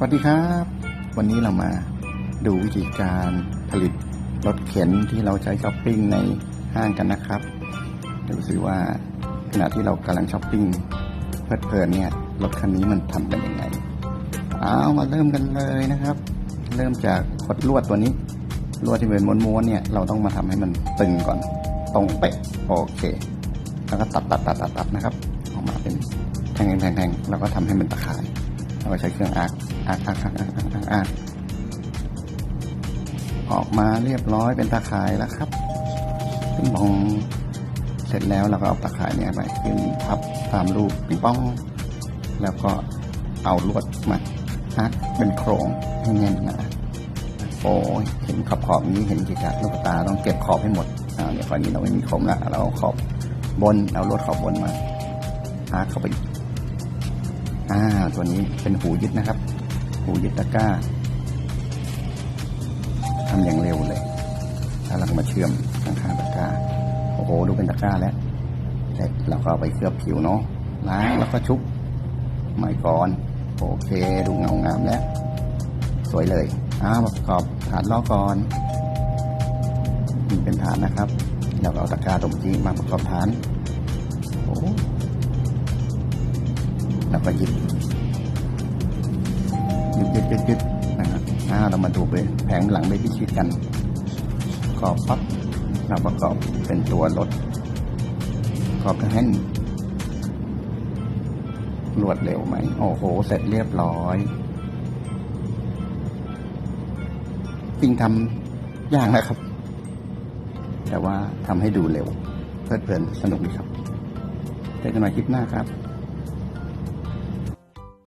สวัสดีครับ วันนี้เรามาดูวิธีการผลิตรถเข็นที่เราใช้ช้อปปิ้งในห้างกันนะครับดูซิว่าขณะที่เรากำลังช้อปปิ้งเพลิดเพลินเนี่ยรถคันนี้มันทำเป็นยังไงเอามาเริ่มกันเลยนะครับ เริ่มจากขดลวดตัวนี้ ลวดที่เป็นม้วนๆเนี่ยเราต้องมาทำให้มันตึงก่อน ตรงเป๊ะโอเค แล้วก็ตัดตัดตัดตัดตัดนะครับ ออกมาเป็นแท่งแท่งแท่งแล้วก็ทำให้มันตะข่าย เราใช้เครื่องอาร์คอาร์คอาร์คอาร์คอาร์คอาร์คออกมาเรียบร้อยเป็นตาข่ายแล้วครับขึ้นบองเสร็จแล้วเราก็เอาตาข่ายเนี้ยไปขึ้นพับตามรูปปิงป้อง แล้วก็เอาลวดมาอาร์เป็นโครงให้แน่นนะโอ้เห็นขอบขอบนี้เห็นจิตจัดลูกตาต้องเก็บขอบให้หมดอ่าเนี่ยตอนนี้เราไม่มีคมละเราเอาขอบบนเอาลวดขอบบนมาอาร์เข้าไป อ่าตัวนี้เป็นหูยึดนะครับ หูยึดตะกร้าทำอย่างเร็วเลยถ้าเรามาเชื่อมข้างๆตะกร้าโอ้โหดูเป็นตะกร้าแล้วเสร็จเราก็เอาไปเคลือบผิวเนาะล้างแล้วก็ชุบไม้ก่อนโอเคดูเงางามแล้ว สวยเลยอ้าวประกอบฐานล้อก่อนนี่เป็นฐานนะครับเราก็เอาตะกร้าตรงนี้มาประกอบฐานโอ้ ก็ยึดยึดยึดยึดยึดนะครับอ่าเรามาดูไปแผงหลังไปพิชิตกันปรอบปั๊บเราประกอบเป็นตัวรถปรอบกันรวดเร็วไหม โอ้โห เสร็จเรียบร้อย จริงทำยากนะครับ แต่ว่าทำให้ดูเร็ว เพลิดเพลินสนุกดีครับเจอกันใหม่คลิปหน้าครับ